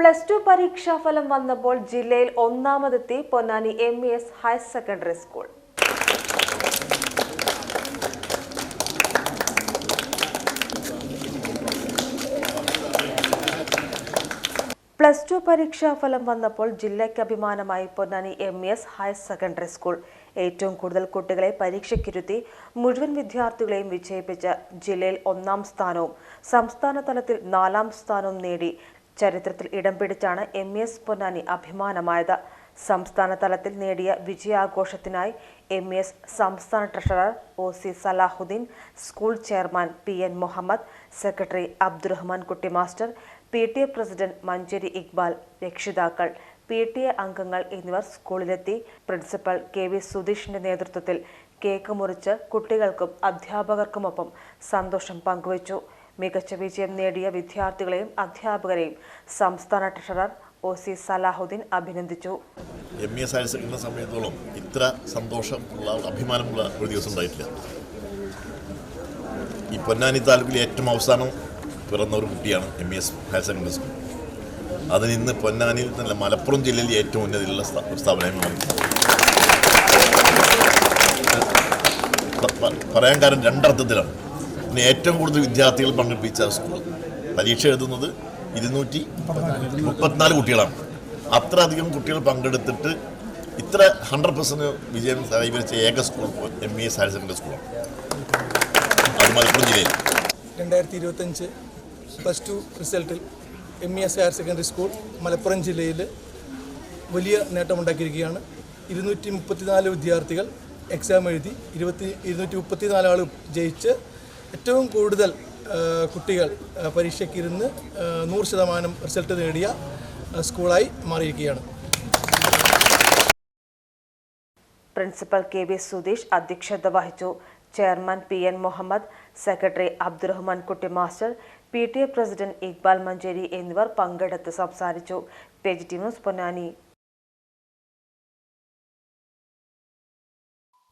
Plus two പരീക്ഷാ ഫലം വന്നപ്പോൾ ജില്ലയിൽ ഒന്നാമതെത്തി Ponnani M E S higher secondary school. Plus two പരീക്ഷാ ഫലം വന്നപ്പോൾ ജില്ലയ്ക്ക് അഭിമാനമായി Ponnani M E S higher secondary school. ഏറ്റവും കൂടുതൽ കുട്ടികളെ പരീക്ഷയ്ക്കിരുത്തി മുഴുവൻ വിദ്യാർത്ഥികളെയും വിജയിപ്പിച്ച ജില്ലയിൽ ഒന്നാം സ്ഥാനവും സംസ്ഥാന തലത്തിൽ നാലാം സ്ഥാനവും നേടി ചരിത്രത്തിൽ ഇടം പിടിച്ചാണ് എം എസ് പൊന്നാനി അഭിമാനമായത്. സംസ്ഥാന തലത്തിൽ നേടിയ വിജയാഘോഷത്തിനായി എം എസ് സംസ്ഥാന treasurer O C Salahuddin school chairman P N Muhammad secretary Abdurahman Kutty master P T A president Manjeri Iqbal രക്ഷിതാക്കൾ പി ടി എ അംഗങ്ങൾ എന്നിവർ സ്കൂളിലെത്തി. പ്രിൻസിപ്പൽ കെ വി സുധീഷിന്റെ നേതൃത്വത്തിൽ കേക്ക് മുറിച്ച് കുട്ടികൾക്കും അധ്യാപകർക്കുമൊപ്പം സന്തോഷം പങ്കുവച്ചു. മികച്ച വിജയം നേടിയ വിദ്യാർത്ഥികളെയും അധ്യാപകരെയും സംസ്ഥാന ട്രഷറർ ഒ സി സലാഹുദ്ദീൻ അഭിനന്ദിച്ചു. എം എ എസ് എടുക്കുന്ന സമയത്തോളം ഇത്ര സന്തോഷമുള്ള അഭിമാനമുള്ള ഒരു ദിവസം ഉണ്ടായിട്ടില്ല. ഈ പൊന്നാനി താലൂക്കിലെ ഏറ്റവും അവസാനം പിറന്ന ഒരു കുട്ടിയാണ് M S higher secondary school അതിന് ഇന്ന് പൊന്നാനിയിൽ തന്നെ മലപ്പുറം ജില്ലയിൽ ഏറ്റവും ഉന്നതിയുള്ള സ്ഥാപനമായി പ- പറയാൻ കാരണം രണ്ടർത്ഥത്തിലാണ്. പിന്നെ ഏറ്റവും കൂടുതൽ വിദ്യാർത്ഥികൾ പങ്കെടുപ്പിച്ച സ്കൂൾ. പരീക്ഷ എഴുതുന്നത് ഇരുന്നൂറ്റി മുപ്പത്തിനാല് കുട്ടികളാണ്. അത്ര അധികം കുട്ടികൾ പങ്കെടുത്തിട്ട് ഇത്ര ഹൺഡ്രഡ് പെർസെന്റ് വിജയം കൈവരിച്ച ഏക school M E S higher secondary സ്കൂളാണ്. അത് മലപ്പുറം ജില്ലയിൽ. രണ്ടായിരത്തി ഇരുപത്തഞ്ച് plus two റിസൾട്ടിൽ M E S higher secondary school Malappuram ജില്ലയിൽ വലിയ നേട്ടമുണ്ടാക്കിയിരിക്കുകയാണ്. ഇരുന്നൂറ്റി മുപ്പത്തിനാല് വിദ്യാർത്ഥികൾ എക്സാം എഴുതി ഇരുപത്തി ഇരുന്നൂറ്റി മുപ്പത്തിനാല് ആൾ ജയിച്ച് ഏറ്റവും കൂടുതൽ കുട്ടികൾ പരീക്ഷയ്ക്കിരുന്ന് നൂറ് ശതമാനം റിസൾട്ട് നേടിയ സ്കൂളായി മാറിയിരിക്കുകയാണ്. പ്രിൻസിപ്പൽ കെ വി സുധീഷ് അധ്യക്ഷത വഹിച്ചു. Chairman P N Muhammad secretary Abdurahman Kutty master P T A president Iqbal Manjeri എന്നിവർ പങ്കെടുത്ത് സംസാരിച്ചു. Page T news Ponnani.